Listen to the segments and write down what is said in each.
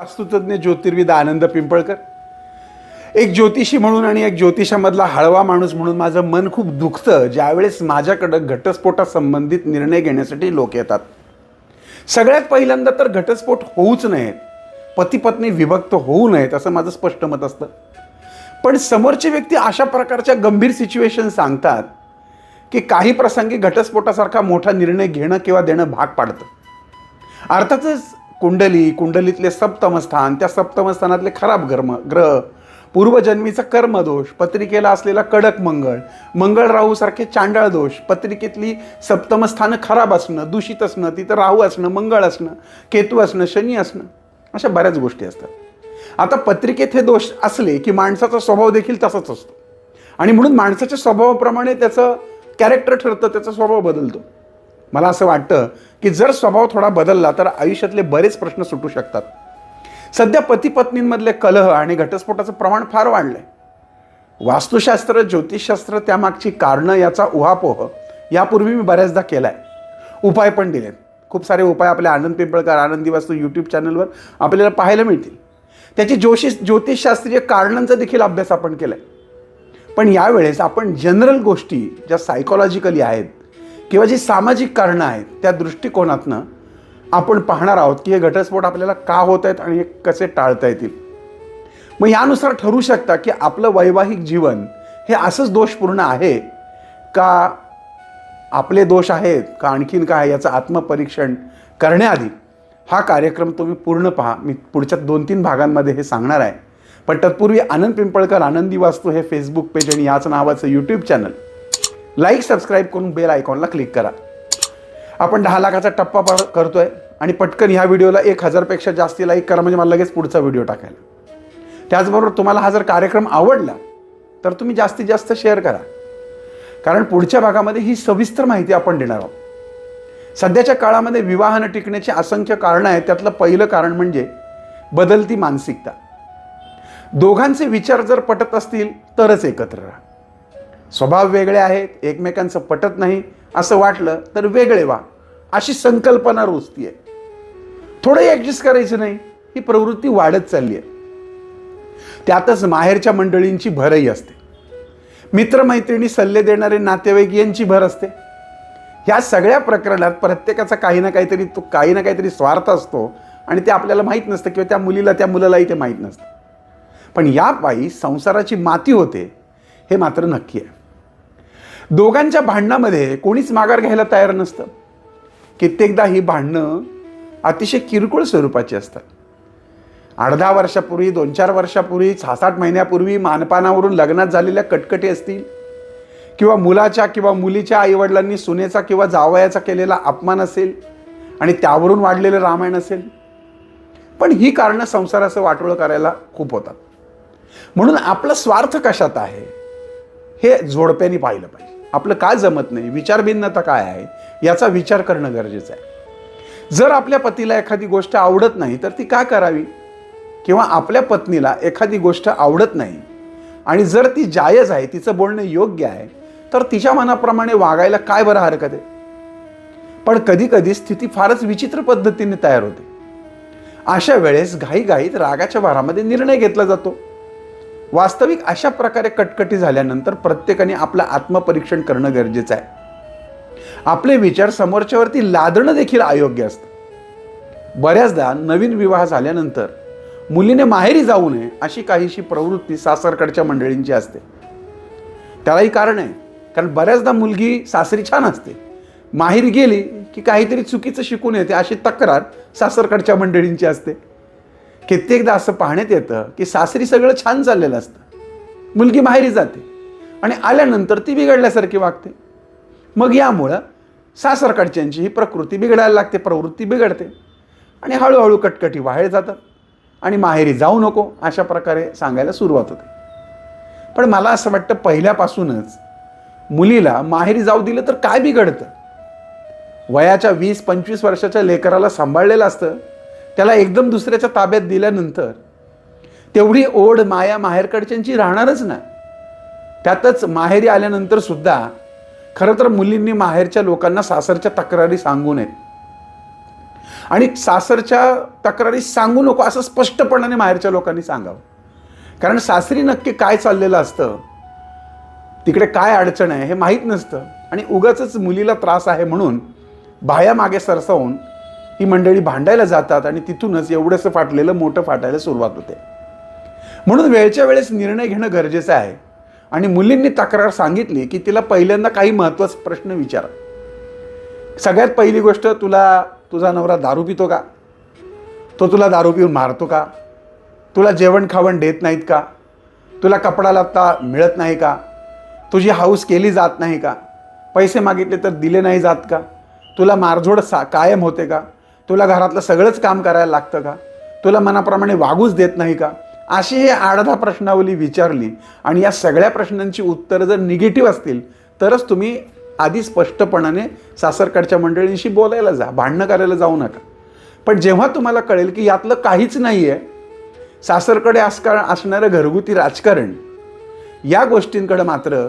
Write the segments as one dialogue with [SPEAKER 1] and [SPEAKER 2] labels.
[SPEAKER 1] वास्तुतज्ञ ज्योतिर्विद आनंद पिंपळकर. एक ज्योतिषी म्हणून आणि एक ज्योतिषामधला हळवा माणूस म्हणून माझं मन खूप दुखतं ज्यावेळेस माझ्याकडं घटस्फोटासंबंधित निर्णय घेण्यासाठी लोक येतात. सगळ्यात पहिल्यांदा तर घटस्फोट होऊच नयेत. पतीपत्नी विभक्त होऊ नयेत असं माझं स्पष्ट मत असतं. पण समोरची व्यक्ती अशा प्रकारच्या गंभीर सिच्युएशन सांगतात की काही प्रसंगी घटस्फोटासारखा मोठा निर्णय घेणं किंवा देणं भाग पाडतं. अर्थातच कुंडली कुंडलीतले सप्तमस्थान त्या सप्तमस्थानातले खराब गर्म ग्रह पूर्वजन्मीचा कर्मदोष पत्रिकेला असलेला कडक मंगळ मंगळ राहूसारखे चांडाळ दोष पत्रिकेतली सप्तमस्थानं खराब असणं दूषित असणं तिथं राहू असणं मंगळ असणं केतू असणं शनी असणं अशा बऱ्याच गोष्टी असतात. आता पत्रिकेत हे दोष असले की माणसाचा स्वभाव देखील तसाच असतो. आणि म्हणून माणसाच्या स्वभावाप्रमाणे त्याचं कॅरेक्टर ठरतं त्याचा स्वभाव बदलतो. मला असं वाटतं की जर स्वभाव थोडा बदलला तर आयुष्यातले बरेच प्रश्न सुटू शकतात. सध्या पती पत्नींमधले कलह आणि घटस्फोटाचं प्रमाण फार वाढलं आहे वास्तुशास्त्र ज्योतिषशास्त्र त्यामागची कारणं याचा उहापोह यापूर्वी मी बऱ्याचदा केला आहे उपाय पण दिलेत. खूप सारे उपाय आपल्या आनंद पिंपळकर आनंदी वास्तू यूट्यूब चॅनलवर आपल्याला पाहायला मिळतील. त्याची जोशी ज्योतिषशास्त्रीय कारणांचा देखील अभ्यास आपण केला आहे पण यावेळेस आपण जनरल गोष्टी ज्या सायकोलॉजिकली आहेत किंवा जी सामाजिक कारणं आहेत त्या दृष्टिकोनातनं आपण पाहणार आहोत की हे घटस्फोट आपल्याला का होत आहेत आणि हे कसे टाळता येतील. मग यानुसार ठरू शकता की आपलं वैवाहिक जीवन हे असंच दोषपूर्ण आहे का आपले दोष आहेत का आणखीन काय याचं आत्मपरीक्षण करण्याआधी हा कार्यक्रम तुम्ही पूर्ण पहा. मी पुढच्या दोन तीन भागांमध्ये हे सांगणार आहे. पण तत्पूर्वी आनंद पिंपळकर आनंदी वास्तू हे फेसबुक पेज आणि याच नावाचं यूट्यूब चॅनल लाईक सबस्क्राईब करून बेल आयकॉनला क्लिक करा. आपण दहा लाखाचा टप्पा पार करतोय आणि पटकन ह्या व्हिडिओला एक हजारपेक्षा जास्ती लाईक करा म्हणजे मला लगेच पुढचा व्हिडिओ टाकायला. त्याचबरोबर तुम्हाला हा जर कार्यक्रम आवडला तर तुम्ही जास्तीत जास्त शेअर करा. कारण पुढच्या भागामध्ये ही सविस्तर माहिती आपण देणार आहोत. सध्याच्या काळामध्ये विवाह न टिकण्याची असंख्य कारणं आहेत. त्यातलं पहिलं कारण म्हणजे बदलती मानसिकता. दोघांचे विचार जर पटत असतील तरच एकत्र राहा. स्वभाव वेगळे आहेत एकमेकांचं पटत नाही असं वाटलं तर वेगळे व्हा. अशी संकल्पना रुजती आहे थोडंही ॲडजस्ट करायचं नाही ही प्रवृत्ती वाढत चालली आहे. त्यातच माहेरच्या मंडळींची भरही असते. मित्रमैत्रिणी सल्ले देणारे नातेवाईक यांची भर असते. ह्या सगळ्या प्रकरणात प्रत्येकाचा काही ना काहीतरी तो काही ना काहीतरी स्वार्थ असतो आणि ते आपल्याला माहीत नसतं किंवा त्या मुलीला त्या मुलालाही ते माहीत नसतं. पण या पायी संसाराची माती होते हे मात्र नक्की आहे. दोघांच्या भांडणामध्ये कोणीच माघार घ्यायला तयार नसतं. कित्येकदा ही भांडणं अतिशय किरकोळ स्वरूपाची असतात. अर्धा वर्षापूर्वी दोन चार वर्षापूर्वी सहा सात महिन्यापूर्वी मानपानावरून लग्नात झालेल्या कटकटी असतील किंवा मुलाच्या किंवा मुलीच्या आईवडिलांनी सुनेचा किंवा जावयाचा केलेला अपमान असेल आणि त्यावरून वाढलेलं रामायण असेल. पण ही कारणं संसाराचं वाटोळं करायला खूप होतात. म्हणून आपला स्वार्थ कशात आहे हे जोडप्याने पाहिलं पाहिजे. आपलं काय जमत नाही? विचारभिन्नता काय आहे? याचा विचार करणं गरजेचं आहे. जर आपल्या पतीला एखादी गोष्ट आवडत नाही तर ती का करावी? किंवा आपल्या पत्नीला एखादी गोष्ट आवडत नाही आणि जर ती जायज आहे तिचं बोलणं योग्य आहे तर तिच्या मनाप्रमाणे वागायला काय बरं हरकत आहे? पण कधी कधी स्थिती फारच विचित्र पद्धतीने तयार होते. अशा वेळेस घाईघाईत रागाच्या भारामध्ये निर्णय घेतला जातो. वास्तविक अशा प्रकारे कटकटी झाल्यानंतर प्रत्येकाने आपलं आत्मपरीक्षण करणं गरजेचं आहे. आपले विचार समोरच्यावरती लादणं देखील अयोग्य असतं. बऱ्याचदा नवीन विवाह झाल्यानंतर मुलीने माहेरी जाऊ नये अशी काहीशी प्रवृत्ती सासरकडच्या मंडळींची असते. त्यालाही कारण आहे कारण बऱ्याचदा मुलगी सासरी छान असते. माहेरी गेली की काहीतरी चुकीचं शिकून येते अशी तक्रार सासरकडच्या मंडळींची असते. कित्येकदा असं पाहण्यात येतं की सासरी सगळं छान चाललेलं असतं. मुलगी माहेरी जाते आणि आल्यानंतर ती बिघडल्यासारखी वागते. मग यामुळं सासरकडच्यांची ही प्रकृती बिघडायला लागते प्रवृत्ती बिघडते. आणि हळूहळू कटकटी वाहेळ जातात आणि माहेरी जाऊ नको अशा प्रकारे सांगायला सुरुवात होते. पण मला असं वाटतं पहिल्यापासूनच मुलीला माहेरी जाऊ दिलं तर काय बिघडतं? वयाच्या वीस पंचवीस वर्षाच्या लेकराला सांभाळलेलं असतं. त्याला एकदम दुसऱ्याच्या ताब्यात दिल्यानंतर तेवढी ओढ माया माहेरकडच्यांची राहणारच ना. त्यातच माहेरी आल्यानंतर सुद्धा खरं तर मुलींनी माहेरच्या लोकांना सासरच्या तक्रारी सांगू नयेत. आणि सासरच्या तक्रारी सांगू नको असं स्पष्टपणाने माहेरच्या लोकांनी सांगावं. कारण सासरी नक्की काय चाललेलं असतं तिकडे काय अडचण आहे हे माहीत नसतं आणि उगाच मुलीला त्रास आहे म्हणून बाह्या मागे सरसावून ही मंडळी भांडायला जातात आणि तिथूनच एवढंसं फाटलेलं मोठं फाटायला सुरुवात होते. म्हणून वेळच्या वेळेस निर्णय घेणं गरजेचं आहे. आणि मुलींनी तक्रार सांगितली की तिला पहिल्यांदा काही महत्त्वाचा प्रश्न विचारा. सगळ्यात पहिली गोष्ट तुला तुझा नवरा दारू पितो का? तो तुला दारू पिऊन मारतो का? तुला जेवण खावण देत नाहीत का? तुला कपडा लत्ता मिळत नाही का? तुझी हाऊस केली जात नाही का? पैसे मागितले तर दिले नाही जात का? तुला मारझोड सा कायम होते का? तुला घरातलं सगळंच काम करायला लागतं का? तुला मनाप्रमाणे वागूच देत नाही का? अशी ही आडधा प्रश्नावली विचारली आणि या सगळ्या प्रश्नांची उत्तरं जर निगेटिव्ह असतील तरच तुम्ही आधी स्पष्टपणाने सासरकडच्या मंडळींशी बोलायला जा भांडणं करायला जाऊ नका. पण जेव्हा तुम्हाला कळेल की यातलं काहीच नाही आहे सासरकडे आसका असणारं घरगुती राजकारण या गोष्टींकडे मात्र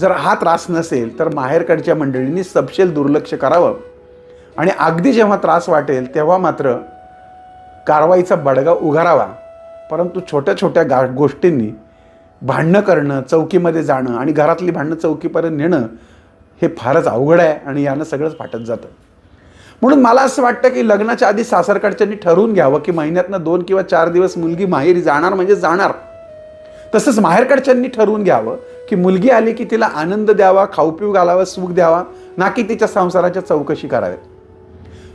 [SPEAKER 1] जर हा त्रास नसेल तर माहेरकडच्या मंडळींनी सपशेल दुर्लक्ष करावं. आणि अगदी जेव्हा त्रास वाटेल तेव्हा मात्र कारवाईचा बडगा उघारावा. परंतु छोट्या छोट्या गा गोष्टींनी भांडणं करणं चौकीमध्ये जाणं आणि घरातली भांडणं चौकीपर्यंत नेणं हे फारच अवघड आहे आणि यानं सगळंच फाटत जातं. म्हणून मला असं वाटतं की लग्नाच्या आधी सासरकडच्यांनी ठरवून घ्यावं की महिन्यातनं दोन किंवा चार दिवस मुलगी माहेरी जाणार म्हणजे जाणार. तसंच माहेरकडच्यांनी ठरवून घ्यावं की मुलगी आली की तिला आनंद द्यावा खाऊ पिऊ घालावा सुख द्यावा ना की तिच्या संसाराच्या चौकशी कराव्यात.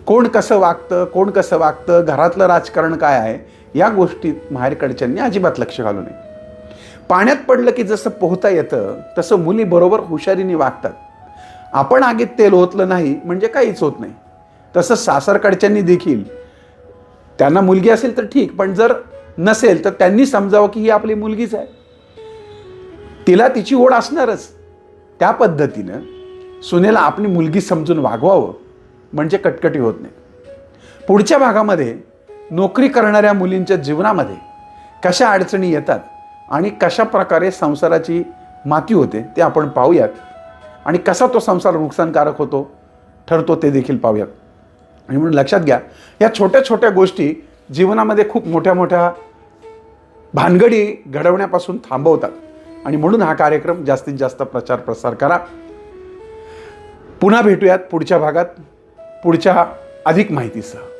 [SPEAKER 1] कोण कसं वागतं कोण कसं वागतं घरातलं राजकारण काय आहे या गोष्टीत माहेरकडच्यांनी अजिबात लक्ष घालू नये. पाण्यात पडलं की जसं पोहता येतं तसं मुली बरोबर हुशारीने वागतात. आपण आगीत तेल ओतलं नाही म्हणजे काहीच होत नाही. तसं सासरकडच्यांनी देखील. त्यांना मुलगी असेल तर ठीक पण जर नसेल तर त्यांनी समजावं की ही आपली मुलगीच आहे. तिला तिची ओढ असणारच. त्या पद्धतीनं सुनेला आपली मुलगी समजून वागवावं. म्हणजे कटकटी होत नाही. पुढच्या भागामध्ये नोकरी करणाऱ्या मुलींच्या जीवनामध्ये कशा अडचणी येतात आणि कशा प्रकारे संसाराची माती होते ते आपण पाहूयात. आणि कसा तो संसार नुकसानकारक होतो ठरतो ते देखील पाहूयात. आणि म्हणून लक्षात घ्या या छोट्या छोट्या गोष्टी जीवनामध्ये खूप मोठ्या मोठ्या भानगडी घडवण्यापासून थांबवतात. आणि म्हणून हा कार्यक्रम जास्तीत जास्त प्रचार प्रसार करा. पुन्हा भेटूयात पुढच्या भागात. पुढच्या अधिक माहितीसह.